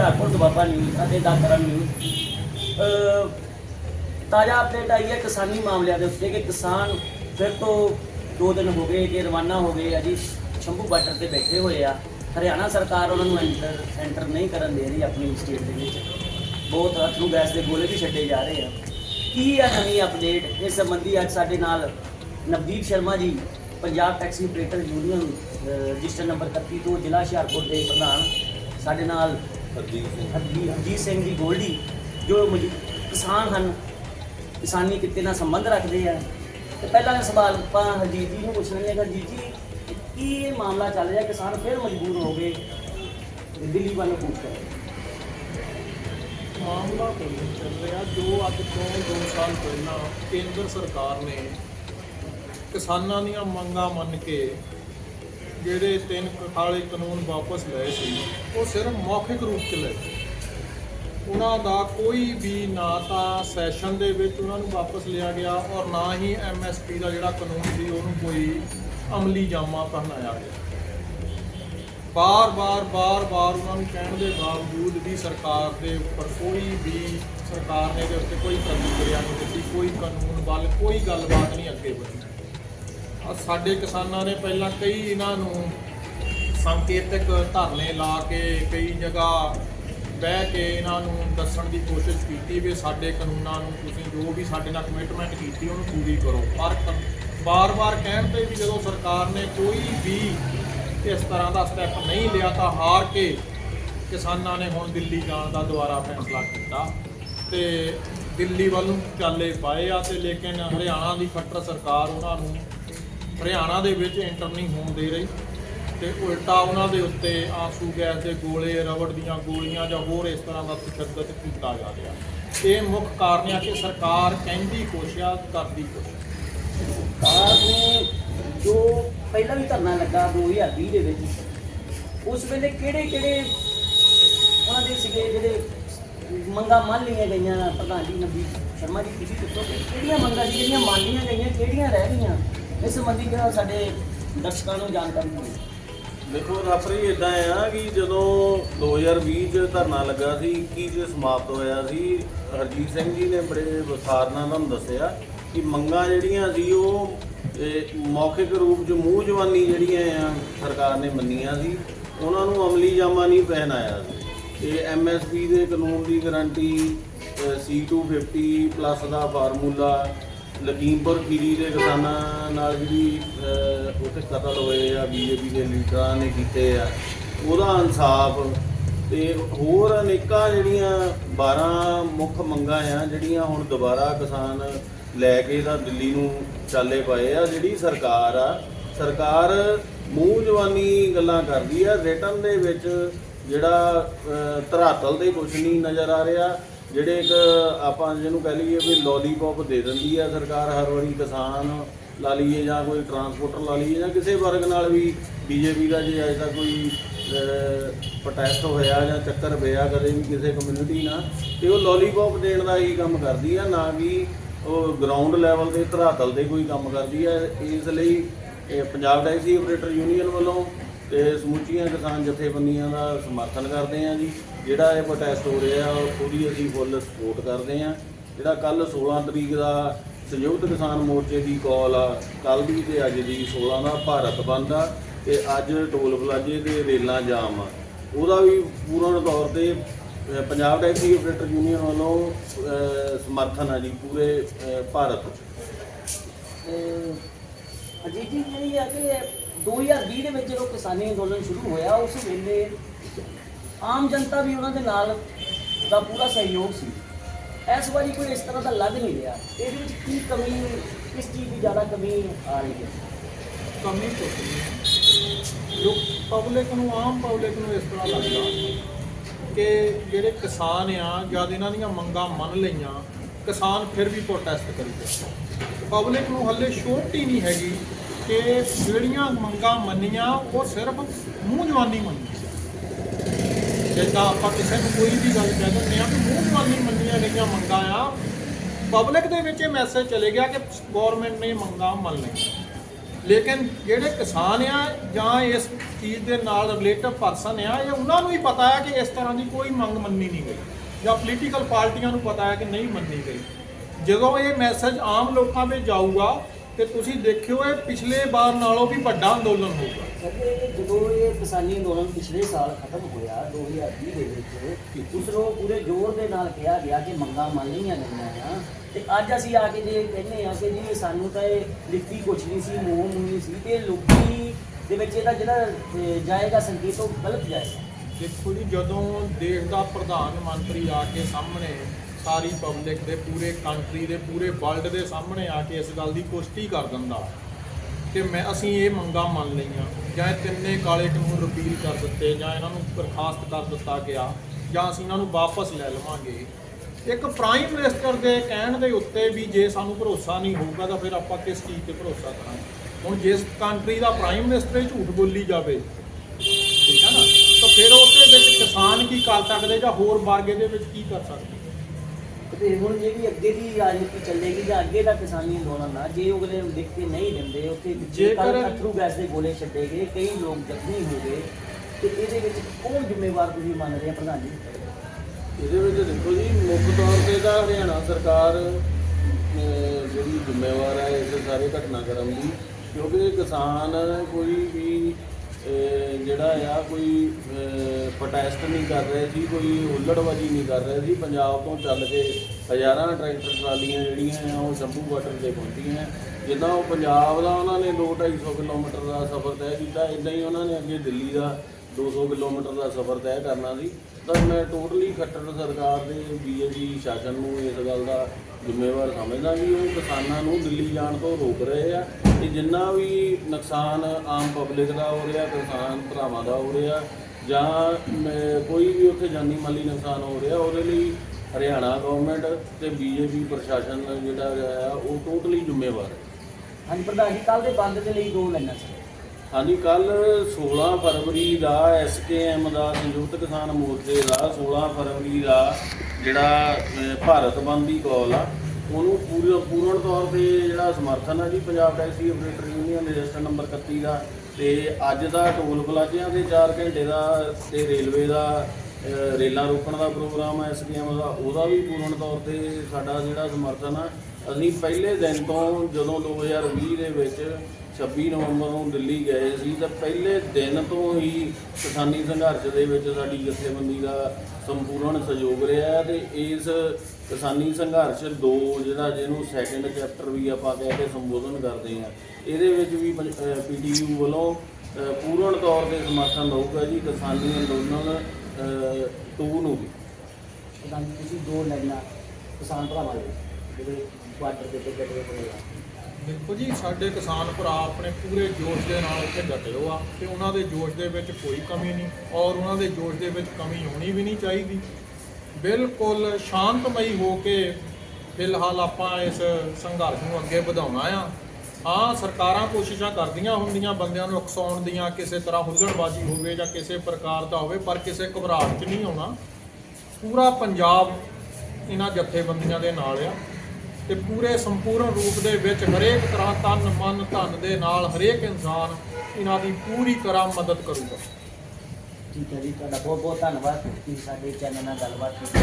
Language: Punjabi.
ਹੁਸ਼ਿਆਰਪੁਰ ਦੁਆਬਾ ਨਿਊਜ਼ ਅਤੇ ਦਾਤਰਾ ਨਿਊਜ਼ ਤਾਜ਼ਾ ਅਪਡੇਟ ਆਈ ਹੈ ਕਿਸਾਨੀ ਮਾਮਲਿਆਂ ਦੇ ਉੱਤੇ ਕਿ ਕਿਸਾਨ ਫਿਰ ਤੋਂ ਦੋ ਦਿਨ ਹੋ ਗਏ ਕਿ ਰਵਾਨਾ ਹੋ ਗਏ ਆ ਸ਼ੰਭੂ ਬਾਰਡਰ ਤੇ ਬੈਠੇ ਹੋਏ ਆ। ਹਰਿਆਣਾ ਸਰਕਾਰ ਉਹਨਾਂ ਨੂੰ ਐਂਟਰ ਐਂਟਰ ਨਹੀਂ ਕਰਨ ਦੇ ਰਹੀ ਆਪਣੀ ਸਟੇਟ ਦੇ ਵਿੱਚ। ਬਹੁਤ ਅਥਰੂ ਗੈਸ ਦੇ ਗੋਲੇ ਵੀ ਛੱਡੇ ਜਾ ਰਹੇ ਆ। ਕੀ ਆ ਨਵੀਂ ਅਪਡੇਟ ਇਸ ਸੰਬੰਧੀ ਅੱਜ ਸਾਡੇ ਨਾਲ Navdeep Sharma ji, Punjab taxi operator union register number 31 ਤੋਂ ਜ਼ਿਲ੍ਹਾ ਹੁਸ਼ਿਆਰਪੁਰ ਦੇ ਪ੍ਰਧਾਨ ਸਾਡੇ ਨਾਲ ਹਰਦੀਪ ਸਿੰਘ। ਹਰਜੀ- ਹਰਜੀਤ ਸਿੰਘ ਜੀ ਗੋਲਡੀ ਜੋ ਕਿਸਾਨ ਹਨ ਕਿਸਾਨੀ ਕਿੱਤੇ ਨਾਲ ਸੰਬੰਧ ਰੱਖਦੇ ਆ। ਤੇ ਪਹਿਲਾ ਦਾ ਸਵਾਲ ਆਪਾਂ ਹਰਜੀਤ ਜੀ ਨੂੰ ਪੁੱਛਣਾ ਹੈ ਹਰਜੀਤ ਜੀ ਕੀ ਇਹ ਮਾਮਲਾ ਚੱਲ ਰਿਹਾ? ਕਿਸਾਨ ਫਿਰ ਮਜਬੂਰ ਹੋ ਗਏ। ਦਿੱਲੀ ਵੱਲ ਕਰ ਮਾਮਲਾ ਕੋਈ ਨਹੀਂ ਚੱਲ ਰਿਹਾ। ਜੋ ਅੱਜ ਤੋਂ 2 ਸਾਲ ਪਹਿਲਾਂ ਕੇਂਦਰ ਸਰਕਾਰ ਨੇ ਕਿਸਾਨਾਂ ਦੀਆਂ ਮੰਗਾਂ ਮੰਨ ਕੇ ਜਿਹੜੇ ਤਿੰਨ ਕਾਲੇ ਕਾਨੂੰਨ ਵਾਪਸ ਲਏ ਸੀ, ਉਹ ਸਿਰਫ ਮੌਖਿਕ ਰੂਪ 'ਚ ਲਏ ਉਹਨਾਂ ਦਾ ਕੋਈ ਵੀ ਨਾ ਤਾਂ ਸੈਸ਼ਨ ਦੇ ਵਿੱਚ ਉਹਨਾਂ ਨੂੰ ਵਾਪਸ ਲਿਆ ਗਿਆ ਔਰ ਨਾ ਹੀ ਐਮਐਸਪੀ ਦਾ ਜਿਹੜਾ ਕਾਨੂੰਨ ਸੀ, ਉਹਨੂੰ ਕੋਈ ਅਮਲੀ ਜਾਮਾ ਪਹਿਨਾਇਆ ਗਿਆ। ਬਾਰ-ਬਾਰ ਬਾਰ-ਬਾਰ ਉਹਨਾਂ ਨੂੰ ਕਹਿਣ ਦੇ ਬਾਵਜੂਦ ਵੀ ਸਰਕਾਰ ਦੇ ਉੱਪਰ ਕੋਈ ਵੀ ਸਰਕਾਰ ਨੇ ਦੇ ਉੱਤੇ ਕੋਈ ਪ੍ਰਤੀਕਿਰਿਆ ਨਹੀਂ ਦਿੱਤੀ, ਕੋਈ ਕਾਨੂੰਨ ਵੱਲ ਕੋਈ ਗੱਲਬਾਤ ਨਹੀਂ ਅੱਗੇ ਵਧੀ। ਸਾਡੇ ਕਿਸਾਨਾਂ ਨੇ ਪਹਿਲਾਂ ਕਈ ਇਹਨਾਂ ਨੂੰ ਸੰਕੇਤਕ ਧਰਨੇ ਲਾ ਕੇ ਕਈ ਜਗ੍ਹਾ ਬਹਿ ਕੇ ਇਹਨਾਂ ਨੂੰ ਦੱਸਣ ਦੀ ਕੋਸ਼ਿਸ਼ ਕੀਤੀ ਵੀ ਸਾਡੇ ਕਾਨੂੰਨਾਂ ਨੂੰ ਤੁਸੀਂ ਜੋ ਵੀ ਸਾਡੇ ਨਾਲ ਕਮਿਟਮੈਂਟ ਕੀਤੀ ਉਹਨੂੰ ਪੂਰੀ ਕਰੋ। ਪਰ ਬਾਰ-ਬਾਰ ਕਹਿਣ ਤੇ ਵੀ ਜਦੋਂ ਸਰਕਾਰ ਨੇ ਕੋਈ ਵੀ ਇਸ ਤਰ੍ਹਾਂ ਦਾ ਸਟੈਪ ਨਹੀਂ ਲਿਆ ਤਾਂ ਹਾਰ ਕੇ ਕਿਸਾਨਾਂ ਨੇ ਹੁਣ ਦਿੱਲੀ ਜਾਣ ਦਾ ਦੁਬਾਰਾ ਫੈਸਲਾ ਕੀਤਾ ਤੇ ਦਿੱਲੀ ਵੱਲ ਨੂੰ ਚਾਲੇ ਪਾਏ ਆ ਤੇ ਲੇਕਿਨ ਹਰਿਆਣਾ ਦੀ ਖੱਟਰ ਸਰਕਾਰ ਉਹਨਾਂ ਨੂੰ ਹਰਿਆਣਾ ਦੇ ਵਿੱਚ ਐਂਟਰ ਨਹੀਂ ਹੋਣ ਦੇ ਰਹੀ ਤੇ ਉਲਟਾ ਉਹਨਾਂ ਦੇ ਉੱਤੇ ਆਂਸੂ ਗੈਸ ਦੇ ਗੋਲੇ, ਰਬੜ ਦੀਆਂ ਗੋਲੀਆਂ ਜਾਂ ਹੋਰ ਇਸ ਤਰ੍ਹਾਂ ਦਾ ਤਸ਼ੱਦਦ ਕੀਤਾ ਜਾ ਰਿਹਾ। ਇਹ ਮੁੱਖ ਕਾਰਨ ਆ ਕਿ ਸਰਕਾਰ ਕਹਿੰਦੀ ਕੋਸ਼ਿਆ ਕਰਦੀ ਕੋਸ਼ਿਸ਼ ਸਰਕਾਰ ਨੇ ਜੋ ਪਹਿਲਾਂ ਵੀ ਧਰਨਾ ਲੱਗਾ 2020 ਦੇ ਵਿੱਚ, ਉਸ ਵੇਲੇ ਕਿਹੜੇ ਕਿਹੜੇ ਉਹਨਾਂ ਦੇ ਸੀਗੇ ਜਿਹੜੇ ਮੰਗਾਂ ਮੰਨ ਲਈਆਂ ਗਈਆਂ ਪ੍ਰਧਾਨ ਜੀ ਨਵਦੀਪ ਸ਼ਰਮਾ ਜੀ, ਤੁਸੀਂ ਦੱਸੋ ਕਿ ਕਿਹੜੀਆਂ ਮੰਗਾਂ ਸੀ, ਜਿਹੜੀਆਂ ਮੰਨ ਲਈਆਂ ਗਈਆਂ, ਕਿਹੜੀਆਂ ਰਹਿ ਗਈਆਂ? ਇਸ ਸੰਬੰਧੀ ਸਾਡੇ ਦਰਸ਼ਕਾਂ ਨੂੰ ਜਾਣਕਾਰੀ ਦਿਓ ਦੇਖੋ ਰਾਫਰੀ ਇਦਾਂ ਆ ਕਿ ਜਦੋਂ 2020 ਚ ਧਰਨਾ ਲੱਗਾ ਸੀ 21 ਚ ਸਮਾਪਤ ਹੋਇਆ ਸੀ, ਹਰਜੀਤ ਸਿੰਘ ਜੀ ਨੇ ਬੜੇ ਵਿਸਾਰ ਨਾਲ ਤੁਹਾਨੂੰ ਦੱਸਿਆ ਕਿ ਮੰਗਾਂ ਜਿਹੜੀਆਂ ਸੀ ਉਹ ਮੌਖਿਕ ਰੂਪ ਚ ਮੂੰਹ ਜਵਾਨੀ ਜਿਹੜੀਆਂ ਆ ਸਰਕਾਰ ਨੇ ਮੰਨੀਆਂ ਸੀ, ਉਹਨਾਂ ਨੂੰ ਅਮਲੀ ਜਾਮਾ ਨਹੀਂ ਪਹਿਨਾਇਆ ਸੀ। ਇਹ ਐਮਐਸਪੀ ਦੇ ਕਾਨੂੰਨ ਦੀ ਗਾਰੰਟੀ C250 ਪਲੱਸ ਦਾ ਫਾਰਮੂਲਾ ਲਖੀਮਪੁਰ ਖੀਰੀ ਦੇ ਕਿਸਾਨਾਂ ਨਾਲ ਜਿਹੜੀ ਉੱਥੇ ਕਤਲ ਹੋਏ ਆ, ਬੀਜੇਪੀ ਦੇ ਲੀਡਰਾਂ ਨੇ ਕੀਤੇ ਆ, ਉਹਦਾ ਇਨਸਾਫ ਤੇ ਹੋਰ ਅਨੇਕਾਂ ਜਿਹੜੀਆਂ 12 ਮੁੱਖ ਮੰਗਾਂ ਆ, ਜਿਹੜੀਆਂ ਹੁਣ ਦੁਬਾਰਾ ਕਿਸਾਨ ਲੈ ਕੇ ਤਾਂ ਦਿੱਲੀ ਨੂੰ ਚਾਲੇ ਪਏ ਆ, ਜਿਹੜੀ ਸਰਕਾਰ ਆ, ਸਰਕਾਰ ਮੂੰਹ ਜਵਾਨੀ ਗੱਲਾਂ ਕਰਦੀ ਆ, ਰਿਟਰਨ ਦੇ ਵਿੱਚ ਜਿਹੜਾ ਧਰਾਤਲ ਤੇ ਕੁਝ ਨਹੀਂ ਨਜ਼ਰ ਆ ਰਿਹਾ ਜਿਹੜੇ ਇੱਕ ਆਪਾਂ ਜਿਹਨੂੰ ਕਹਿ ਲਈਏ ਵੀ ਲੋਲੀਪੌਪ ਦੇ ਦਿੰਦੀ ਆ ਸਰਕਾਰ, ਹਰ ਵਾਰੀ ਕਿਸਾਨ ਲਾ ਲਈਏ ਜਾਂ ਕੋਈ ਟਰਾਂਸਪੋਰਟਰ ਲਾ ਲਈਏ ਜਾਂ ਕਿਸੇ ਵਰਗ ਨਾਲ ਵੀ ਬੀਜੇਪੀ ਦਾ ਜੇ ਅਜੇ ਤੱਕ ਕੋਈ ਪ੍ਰੋਟੈਸਟ ਹੋਇਆ ਜਾਂ ਚੱਕਰ ਪਿਆ ਕਦੇ ਵੀ ਕਿਸੇ ਕਮਿਊਨਿਟੀ ਨਾਲ, ਤੇ ਉਹ ਲੋਲੀਪੌਪ ਦੇਣ ਦਾ ਹੀ ਕੰਮ ਕਰਦੀ ਆ, ਨਾ ਕਿ ਉਹ ਗਰਾਊਂਡ ਲੈਵਲ ਦੇ ਧਰਾਤਲ ਤੇ ਕੋਈ ਕੰਮ ਕਰਦੀ ਆ। ਇਸ ਲਈ ਪੰਜਾਬ ਟੈਕਸੀ ਆਪਰੇਟਰ ਯੂਨੀਅਨ ਵੱਲੋਂ ਤੇ ਸਮੁੱਚੀਆਂ ਕਿਸਾਨ ਜਥੇਬੰਦੀਆਂ ਦਾ ਸਮਰਥਨ ਕਰਦੇ ਆ ਜੀ। ਜਿਹੜਾ ਇਹ ਪ੍ਰੋਟੈਸਟ ਹੋ ਰਿਹਾ ਉਹਦੀ ਅਸੀਂ ਫੁੱਲ ਸਪੋਰਟ ਕਰਦੇ ਆ ਜਿਹੜਾ ਕੱਲ 16 ਤਰੀਕ ਦਾ ਸੰਯੁਕਤ ਕਿਸਾਨ ਮੋਰਚੇ ਦੀ ਕਾਲ ਆ ਕੱਲ ਦੀ ਤੇ ਅੱਜ ਦੀ 16 ਦਾ ਭਾਰਤ ਬੰਦ ਆ ਤੇ ਅੱਜ ਟੋਲ ਪਲਾਜੇ ਤੇ ਰੇਲਾਂ ਜਾਮ ਆ। ਉਹਦਾ ਵੀ ਪੂਰਨ ਤੌਰ ਤੇ ਪੰਜਾਬ ਟੈਕਸੀ ਆਪਰੇਟਰ ਯੂਨੀਅਨ ਵੱਲੋਂ ਸਮਰਥਨ ਆ ਜੀ ਪੂਰੇ ਭਾਰਤ। ਅਜੀਤ ਜੀ ਇਹ ਹੈ ਕਿ 2020 ਦੇ ਵਿੱਚ ਜਦੋਂ ਕਿਸਾਨੀ ਅੰਦੋਲਨ ਸ਼ੁਰੂ ਹੋਇਆ ਉਸ ਵੇਲੇ ਆਮ ਜਨਤਾ ਵੀ ਉਹਨਾਂ ਦੇ ਨਾਲ ਦਾ ਪੂਰਾ ਸਹਿਯੋਗ ਸੀ। ਇਸ ਵਾਰੀ ਕੋਈ ਇਸ ਤਰ੍ਹਾਂ ਦਾ ਲੱਗ ਨਹੀਂ ਰਿਹਾ। ਇਹਦੇ ਵਿੱਚ ਕੀ ਕਮੀ ਕਿਸ ਚੀਜ਼ ਦੀ ਜ਼ਿਆਦਾ ਕਮੀ ਆ ਰਹੀ ਹੈ? ਕਮੀ ਨਹੀਂ ਜੋ ਪਬਲਿਕ ਨੂੰ ਆਮ ਪਬਲਿਕ ਨੂੰ ਇਸ ਤਰ੍ਹਾਂ ਲੱਗਦਾ ਕਿ ਜਿਹੜੇ ਕਿਸਾਨ ਆ ਜਦ ਇਹਨਾਂ ਦੀਆਂ ਮੰਗਾਂ ਮੰਨ ਲਈਆਂ ਕਿਸਾਨ ਫਿਰ ਵੀ ਪ੍ਰੋਟੈਸਟ ਕਰੀ ਪਬਲਿਕ ਨੂੰ ਹੱਲੇ ਛੋਟੀ ਨਹੀਂ ਹੈਗੀ ਕਿ ਜਿਹੜੀਆਂ ਮੰਗਾਂ ਮੰਨੀਆਂ, ਉਹ ਸਿਰਫ ਮੂੰਹ ਜਵਾਨੀ ਮੰਨੀ ਜਿੱਦਾਂ ਆਪਾਂ ਕਿਸੇ ਨੂੰ ਕੋਈ ਵੀ ਗੱਲ ਕਹਿ ਦਿੰਦੇ ਆ ਕਿ ਮੂੰਹ ਜਵਾਨੀ ਮੰਨੀਆਂ ਗਈਆਂ ਮੰਗਾਂ ਆ ਪਬਲਿਕ ਦੇ ਵਿੱਚ ਇਹ ਮੈਸੇਜ ਚਲੇ ਗਿਆ ਕਿ ਗਵਰਨਮੈਂਟ ਨੇ ਮੰਗਾਂ ਮੰਨ ਲਈਆਂ। ਲੇਕਿਨ ਜਿਹੜੇ ਕਿਸਾਨ ਆ ਜਾਂ ਇਸ ਚੀਜ਼ ਦੇ ਨਾਲ ਰਿਲੇਟਿਵ ਪਰਸਨ ਆ, ਇਹ ਉਹਨਾਂ ਨੂੰ ਹੀ ਪਤਾ ਹੈ ਕਿ ਇਸ ਤਰ੍ਹਾਂ ਦੀ ਕੋਈ ਮੰਗ ਮੰਨੀ ਨਹੀਂ ਗਈ। ਜਾਂ ਪੋਲੀਟੀਕਲ ਪਾਰਟੀਆਂ ਨੂੰ ਪਤਾ ਹੈ ਕਿ ਨਹੀਂ ਮੰਨੀ ਗਈ। ਜਦੋਂ ਇਹ ਮੈਸੇਜ ਆਮ ਲੋਕਾਂ ਵਿੱਚ ਜਾਊਗਾ ਤੇ ਤੁਸੀਂ ਦੇਖਿਓ ਇਹ ਪਿਛਲੇ ਵਾਰ ਨਾਲੋਂ ਵੀ ਵੱਡਾ ਅੰਦੋਲਨ ਹੋਊਗਾ। ਜਦੋਂ ਇਹ ਕਿਸਾਨੀ ਅੰਦੋਲਨ ਪਿਛਲੇ ਸਾਲ ਖਤਮ ਹੋਇਆ 2020 ਦੇ ਵਿੱਚ ਉਸ ਨੂੰ ਪੂਰੇ ਜ਼ੋਰ ਦੇ ਨਾਲ ਕਿਹਾ ਗਿਆ ਕਿ ਮੰਗਾਂ ਮੰਨ ਲਈਆਂ ਗਈਆਂ ਆ। ਤੇ ਅੱਜ ਅਸੀਂ ਆ ਕੇ ਜੇ ਕਹਿੰਦੇ ਆ ਕਿ ਜੀ ਸਾਨੂੰ ਤਾਂ ਇਹ ਲਿਖਤੀ ਕੁਛ ਨਹੀਂ ਸੀ ਮੂੰਹ ਨਹੀਂ ਸੀ ਤੇ ਲੋਕੀ ਦੇ ਵਿੱਚ ਇਹਦਾ ਜਿਹੜਾ ਜਾਏਗਾ ਸੰਕੇਤ ਉਹ ਗਲਤ ਜਾਏਗਾ। ਦੇਖੋ ਜੀ ਜਦੋਂ ਦੇਸ਼ ਦਾ ਪ੍ਰਧਾਨ ਮੰਤਰੀ ਆ ਕੇ ਸਾਹਮਣੇ ਸਾਰੀ ਪਬਲਿਕ ਦੇ ਪੂਰੇ ਕੰਟਰੀ ਦੇ ਪੂਰੇ ਵਰਲਡ ਦੇ ਸਾਹਮਣੇ ਆ ਕੇ ਇਸ ਗੱਲ ਦੀ ਪੁਸ਼ਟੀ ਕਰ ਦਿੰਦਾ ਕਿ ਮੈਂ, ਅਸੀਂ ਇਹ ਮੰਗਾਂ ਮੰਨ ਲਈਆਂ। ਜਾਂ ਇਹ ਤਿੰਨੇ ਕਾਲੇ ਕਾਨੂੰਨ ਰਿਪੀਲ ਕਰ ਦਿੱਤੇ, ਜਾਂ ਇਹਨਾਂ ਨੂੰ ਬਰਖਾਸਤ ਕਰ ਦਿੱਤਾ ਗਿਆ, ਜਾਂ ਅਸੀਂ ਇਹਨਾਂ ਨੂੰ ਵਾਪਸ ਲੈ ਲਵਾਂਗੇ। ਇੱਕ ਪ੍ਰਾਈਮ ਮਿਨਿਸਟਰ ਦੇ ਕਹਿਣ ਦੇ ਉੱਤੇ ਵੀ ਜੇ ਸਾਨੂੰ ਭਰੋਸਾ ਨਹੀਂ ਹੋਊਗਾ, ਤਾਂ ਫਿਰ ਆਪਾਂ ਕਿਸ ਚੀਜ਼ ਤੇ ਭਰੋਸਾ ਕਰਾਂਗੇ? ਹੁਣ ਜਿਸ ਕੰਟਰੀ ਦਾ ਪ੍ਰਾਈਮ ਮਿਨਿਸਟਰ ਹੀ ਝੂਠ ਬੋਲੀ ਜਾਵੇ, ਠੀਕ ਹੈ ਨਾ? ਤਾਂ ਫਿਰ ਉਹਦੇ ਵਿੱਚ ਕਿਸਾਨ ਕੀ ਕਰ ਸਕਦੇ ਜਾਂ ਹੋਰ ਵਰਗੇ ਦੇ ਵਿੱਚ ਕੀ ਕਰ ਸਕਦੇ? ਤੇ ਹੁਣ ਜਿਹੜੀ ਅੱਗੇ ਦੀ ਰਾਜਨੀਤੀ ਚੱਲੇਗੀ ਜਾਂ ਅੱਗੇ ਦਾ ਕਿਸਾਨੀ ਅੰਦੋਲਨ ਆ ਜੇ ਉਹ ਅਗਲੇ ਲਿਖ ਕੇ ਨਹੀਂ ਦਿੰਦੇ ਉੱਥੇ ਜੇਕਰ- ਅਥਰੂ ਗੈਸ ਦੇ ਗੋਲੇ ਛੱਡੇ ਗਏ ਕਈ ਲੋਕ ਜ਼ਖਮੀ ਹੋ ਗਏ ਤੇ ਇਹਦੇ ਵਿੱਚ ਕੌਣ ਜ਼ਿੰਮੇਵਾਰ ਤੁਸੀਂ ਮੰਨ ਰਹੇ ਆ ਪ੍ਰਧਾਨ ਜੀ? ਇਹਦੇ ਵਿੱਚ ਦੇਖੋ ਜੀ ਮੁੱਖ ਤੌਰ ਤੇ ਤਾਂ ਹਰਿਆਣਾ ਸਰਕਾਰ ਜਿਹੜੀ ਜ਼ਿੰਮੇਵਾਰ ਹੈ ਇਸ ਸਾਰੇ ਘਟਨਾਕ੍ਰਮ ਦੀ ਕਿਉਂਕਿ ਕਿਸਾਨ ਕੋਈ ਵੀ ਜਿਹੜਾ ਆ ਕੋਈ ਪ੍ਰੋਟੈਸਟ ਨਹੀਂ ਕਰ ਰਹੇ ਸੀ ਕੋਈ ਹੁੱਲੜਬਾਜੀ ਨਹੀਂ ਕਰ ਰਹੇ ਸੀ ਪੰਜਾਬ ਤੋਂ ਚੱਲ ਕੇ ਹਜ਼ਾਰਾਂ ਟਰੈਕਟਰ, ਟਰਾਲੀਆਂ ਜਿਹੜੀਆਂ ਆ, ਉਹ ਸ਼ੰਭੂ ਬਾਰਡਰ ਤੇ ਪਹੁੰਚੀਆਂ। ਜਿੱਦਾਂ ਉਹ ਪੰਜਾਬ ਦਾ ਉਹਨਾਂ ਨੇ 2-250 ਕਿਲੋਮੀਟਰ ਦਾ ਸਫ਼ਰ ਤੈਅ ਕੀਤਾ ਇਦਾਂ ਹੀ ਉਹਨਾਂ ਨੇ ਅੱਗੇ ਦਿੱਲੀ ਦਾ 200 ਕਿਲੋਮੀਟਰ ਦਾ ਸਫ਼ਰ ਤੈਅ ਕਰਨਾ ਸੀ। ਤਾਂ ਮੈਂ ਟੋਟਲੀ ਖੱਟਰ ਸਰਕਾਰ ਦੇ ਬੀਜੇਪੀ ਸ਼ਾਸਨ ਨੂੰ ਇਸ ਗੱਲ ਦਾ ਜ਼ਿੰਮੇਵਾਰ ਸਮਝਦਾ ਵੀ ਉਹ ਕਿਸਾਨਾਂ ਨੂੰ ਦਿੱਲੀ ਜਾਣ ਤੋਂ ਰੋਕ ਰਹੇ ਆ ਤੇ ਜਿੰਨਾ ਵੀ ਨੁਕਸਾਨ ਆਮ ਪਬਲਿਕ ਦਾ ਹੋ ਰਿਹਾ, ਕਿਸਾਨ ਭਰਾਵਾਂ ਦਾ ਹੋ ਰਿਹਾ ਜਾਂ ਕੋਈ ਵੀ ਉੱਥੇ ਜਾਨੀ ਮਾਲੀ ਨੁਕਸਾਨ ਹੋ ਰਿਹਾ, ਉਹਦੇ ਲਈ ਹਰਿਆਣਾ ਗਵਰਨਮੈਂਟ ਤੇ ਬੀਜੇਪੀ ਪ੍ਰਸ਼ਾਸਨ ਜਿਹੜਾ ਆ, ਉਹ ਟੋਟਲੀ ਜ਼ਿੰਮੇਵਾਰ ਹੈ। ਹਾਂਜੀ, ਪ੍ਰਧਾਨ ਜੀ ਕੱਲ ਦੇ ਬੰਦ ਦੇ ਲਈ ਦੋ ਲਾਈਨਾਂ ਸੀ। ਹਾਂਜੀ ਕੱਲ 16 ਫਰਵਰੀ ਦਾ ਐਸਕੇਐਮ ਦਾ ਸੰਯੁਕਤ ਕਿਸਾਨ ਮੋਰਚੇ ਦਾ 16 ਫਰਵਰੀ ਦਾ ਜਿਹੜਾ ਭਾਰਤ ਬੰਦ ਦੀ ਕਾਲ ਆ, ਉਹਨੂੰ ਪੂਰਾ, ਪੂਰਨ ਤੌਰ ਤੇ ਜਿਹੜਾ ਸਮਰਥਨ ਆ ਜੀ Punjab taxi operator union register number 31 ਦਾ, ਤੇ ਅੱਜ ਦਾ ਟੋਲ ਪਲਾਜ਼ਿਆਂ ਦੇ 4 ਘੰਟੇ ਦਾ ਤੇ ਰੇਲਵੇ ਦਾ ਰੇਲਾਂ ਰੋਕਣ ਦਾ ਪ੍ਰੋਗਰਾਮ ਹੈ ਐਸਕੇਐਮ ਦਾ, ਉਹਦਾ ਵੀ ਪੂਰਨ ਤੌਰ ਤੇ ਸਾਡਾ ਜਿਹੜਾ ਸਮਰਥਨ ਆ, ਅਸੀਂ ਪਹਿਲੇ ਦਿਨ ਤੋਂ ਜਦੋਂ 2020 ਦੇ ਵਿੱਚ 26 ਨਵੰਬਰ ਨੂੰ ਦਿੱਲੀ ਗਏ ਸੀ ਤਾਂ ਪਹਿਲੇ ਦਿਨ ਤੋਂ ਹੀ ਕਿਸਾਨੀ ਸੰਘਰਸ਼ ਦੇ ਵਿੱਚ ਸਾਡੀ ਜਥੇਬੰਦੀ ਦਾ ਸੰਪੂਰਨ ਸਹਿਯੋਗ ਰਿਹਾ ਹੈ ਤੇ ਇਸ ਕਿਸਾਨੀ ਸੰਘਰਸ਼ 2 ਜਿਹੜਾ ਜਿਹਨੂੰ ਸੈਕੰਡ ਚੈਪਟਰ ਵੀ ਆਪਾਂ ਕਹਿ ਕੇ ਸੰਬੋਧਨ ਕਰਦੇ ਆ ਇਹਦੇ ਵਿੱਚ ਵੀ ਪੀਟੀਯੂ ਵੱਲੋਂ ਪੂਰਨ ਤੌਰ ਤੇ ਸਮਰਥਨ ਰਹੂਗਾ ਜੀ ਕਿਸਾਨੀ ਅੰਦੋਲਨ 2 ਨੂੰ ਵੀ। ਤੁਸੀਂ ਦੋ ਲੈਣਾ ਕਿਸਾਨ ਭਰਾਵਾਂ ਦੇ, ਜਿਹੜੇ ਕੁਆਟਰ ਦੇ ਤੇ ਗੱਡੇ ਹੋਏ ਆ ਦੇਖੋ ਜੀ, ਸਾਡੇ ਕਿਸਾਨ ਭਰਾ ਆਪਣੇ ਪੂਰੇ ਜੋਸ਼ ਦੇ ਨਾਲ ਇੱਥੇ ਡਟੇ ਹੋ ਆ ਤੇ ਉਹਨਾਂ ਦੇ ਜੋਸ਼ ਦੇ ਵਿੱਚ ਕੋਈ ਕਮੀ ਨਹੀਂ ਔਰ ਉਹਨਾਂ ਦੇ ਜੋਸ਼ ਦੇ ਵਿੱਚ ਕਮੀ ਹੋਣੀ ਵੀ ਨਹੀਂ ਚਾਹੀਦੀ। ਬਿਲਕੁਲ ਸ਼ਾਂਤਮਈ ਹੋ ਕੇ ਫਿਲਹਾਲ ਆਪਾਂ ਇਸ ਸੰਘਰਸ਼ ਨੂੰ ਅੱਗੇ ਵਧਾਉਣਾ ਆ। ਹਾਂ, ਸਰਕਾਰਾਂ ਕੋਸ਼ਿਸ਼ਾਂ ਕਰਦੀਆਂ ਹੁੰਦੀਆਂ, ਬੰਦਿਆਂ ਨੂੰ ਉਕਸਾਉਣ ਦੀਆਂ, ਕਿਸੇ ਤਰ੍ਹਾਂ ਹੁੱਲੜਬਾਜ਼ੀ ਹੋਵੇ ਜਾਂ ਕਿਸੇ ਪ੍ਰਕਾਰ ਦਾ ਹੋਵੇ, ਪਰ ਕਿਸੇ ਘਬਰਾਹਟ 'ਚ ਨਹੀਂ ਆਉਣਾ। ਪੂਰਾ ਪੰਜਾਬ ਇਹਨਾਂ ਜਥੇਬੰਦੀਆਂ ਦੇ ਨਾਲ ਆ। ਤੇ ਪੂਰੇ ਸੰਪੂਰਨ ਰੂਪ ਦੇ ਵਿੱਚ ਹਰੇਕ ਤਰ੍ਹਾਂ ਤਨ, ਮਨ, ਧਨ ਦੇ ਨਾਲ ਹਰੇਕ ਇਨਸਾਨ ਇਹਨਾਂ ਦੀ ਪੂਰੀ ਤਰ੍ਹਾਂ ਮਦਦ ਕਰੂਗਾ। ਠੀਕ ਹੈ ਜੀ, ਤੁਹਾਡਾ ਬਹੁਤ ਬਹੁਤ ਧੰਨਵਾਦ। ਤੁਸੀਂ ਸਾਡੇ ਚੈਨਲ ਨਾਲ ਗੱਲਬਾਤ ਕੀਤੀ।